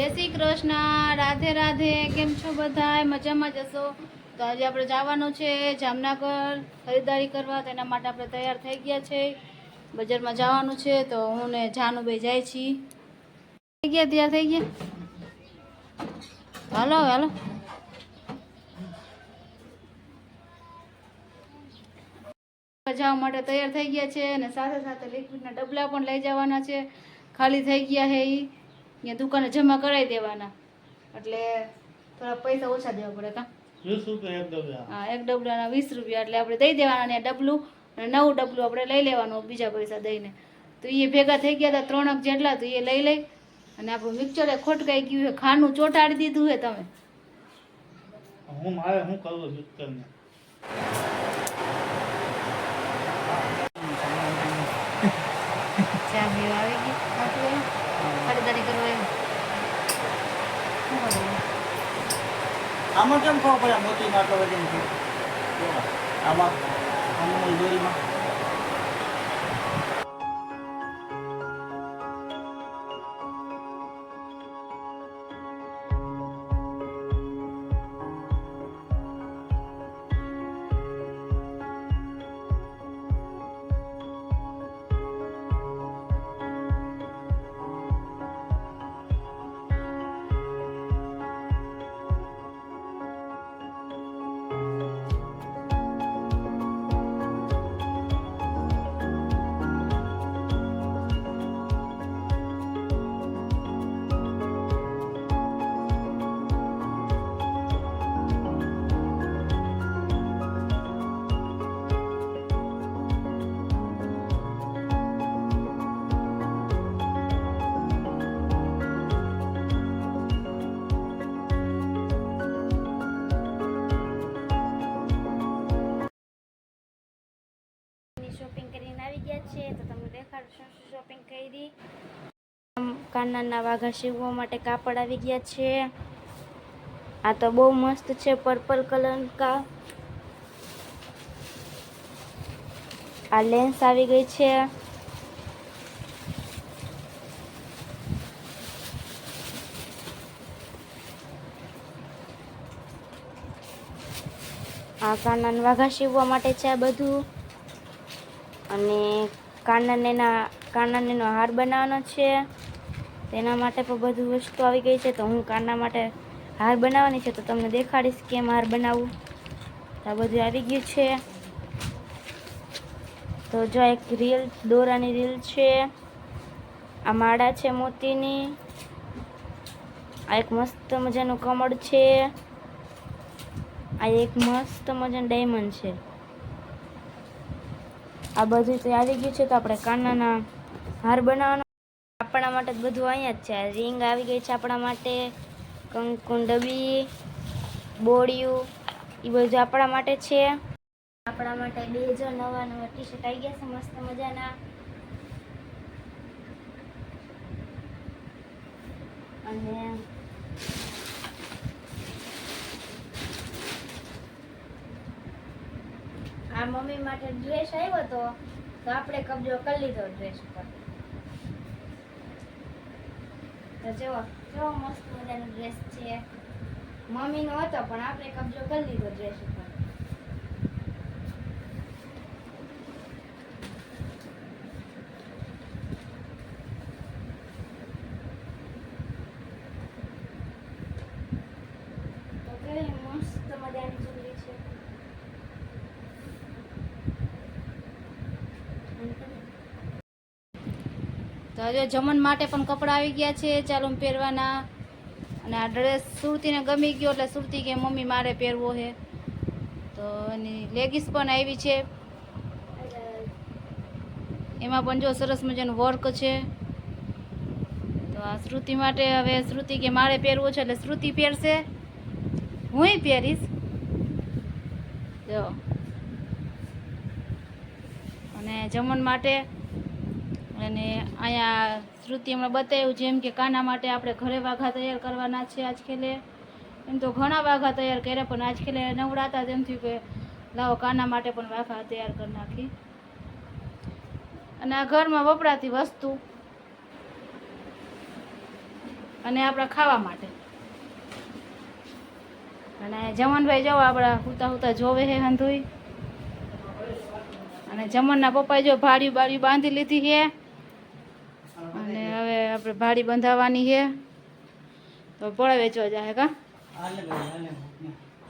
જય શ્રી કૃષ્ણ, રાધે રાધે, કેમ છો બધા મજામાં જશો તો આજે આપણે જવાનું છે જામનગર ખરીદારી કરવા તેના માટે આપણે તૈયાર થઈ ગયા છે. બજારમાં જવાનું છે, તો હું ને જાનુભાઈ જાય છીએ. થઈ ગયા? તૈયાર થઈ ગયા? હાલો હાલો. જવા માટે તૈયાર થઈ ગયા છે અને સાથે સાથે લિક્વિડના ડબલા પણ લઈ જવાના છે. ખાલી થઈ ગયા છે એ અહીંયા દુકાને જમા કરાવી દેવાના. એટલે થોડા પૈસા ઓછા દેવા પડે કા? હા એક ડબલાના વીસ રૂપિયા. એટલે આપણે દઈ દેવાના ને ડબલું અને નવું ડબલું આપણે લઈ લેવાનું બીજા પૈસા દઈને. તો એ ભેગા થઈ ગયા હતા ત્રણક જેટલા તો એ લઈ લઈ અને આપણું મિક્સરે ખોટકાઈ ગયું છે. ખાનું ચોટાડી દીધું છે તમે. હું મારે શું કરવું મિક્સરને ચા પીવા આવી ગઈ ખાતું એમ ખરીદારી કરવા એમ શું કરવું? આમાં કેમ ખબર પડે મોતી માટલો વજન છે? આમાં આમાં દોરીમાં શોપિંગ કરીને આવી ગયા છે, તો તમને દેખાડું શું શું શોપિંગ કરી કાનાના વાઘા સીવવા માટે કાપડ આવી ગયા છે. આ તો બહુ મસ્ત છે પર્પલ કલર કા. આ લેન્સ આવી ગઈ છે. આ કાનના વાઘા સીવવા માટે છે આ બધું. અને કાનનેના કાનનેનો હાર બનાવવાનો છે. તેના માટે પણ બધું વસ્તુ આવી ગઈ છે. તો હું કાનના માટે હાર બનાવવાની છે તો તમને દેખાડીશ કેમ હાર બનાવવું આ બધું આવી ગયું છે. તો જો એક રીલ, દોરાની રીલ છે. આ માળા છે મોતીની. આ એક મસ્ત મજાનું કમળ છે. આ એક મસ્ત મજાનું ડાયમંડ છે. આ બધું તો આવી ગયું છે તો આપણે કાનાના હાર બનાવવાનો. આપણા માટે બધું અહીંયા જ છે. રિંગ આવી ગઈ છે આપણા માટે, કંકુન ડબી બોડિયું એ બધું આપણા માટે છે. આપણા માટે બે હજાર નવા નવા ટી શર્ટ આવી ગયા છે, મસ્ત મજાના. અને આ મમ્મી માટે ડ્રેસ આવ્યો તો તો આપણે કબજો કરી લીધો ડ્રેસ પર તો જો કેવો મસ્ત મજાનો ડ્રેસ છે. મમ્મીનો હતો, પણ આપણે કબજો કરી લીધો ડ્રેસ ઉપર તો કેવી મસ્ત મજાની ચૂંટણી છે તો હજુ જમણ માટે પણ કપડાં આવી ગયા છે ચાલો પહેરવાના. અને આ ડ્રેસ સુરતીને ગમી ગયો એટલે સુરતી કે મમ્મી મારે પહેરવો છે તો એની લેગીસ પણ આવી છે. એમાં પણ જો સરસ મજાનું વર્ક છે. તો આ શ્રુતિ માટે હવે શ્રુતિ કે મારે પહેરવો છે એટલે શ્રુતિ પહેરશે. હુંય પહેરીશ. જો. અને જમણ માટે અને અહીંયા શ્રુતિ હમણાં બતાવ્યું જેમ કે કાના માટે આપણે ઘરે વાઘા તૈયાર કરવાના છે આજખેલે એમ તો ઘણા વાઘા તૈયાર કર્યા, પણ આજખેલે નવડાતા તેમ થયું કે લાવો કાના માટે પણ વાઘા તૈયાર કરી નાખી. અને આ ઘરમાં વપરાતી વસ્તુ અને આપણા ખાવા માટે. અને જમનભાઈ જાઓ આપણા હુતા હુતા જોવે હે હંધુઈ. અને જમનના પપ્પાએ જો ભાડ્યું બાળી બાંધી લીધી હે. અને હવે આપણે ભાડી બંધાવવાની છે. તો પોળા વેચવા જાય કા?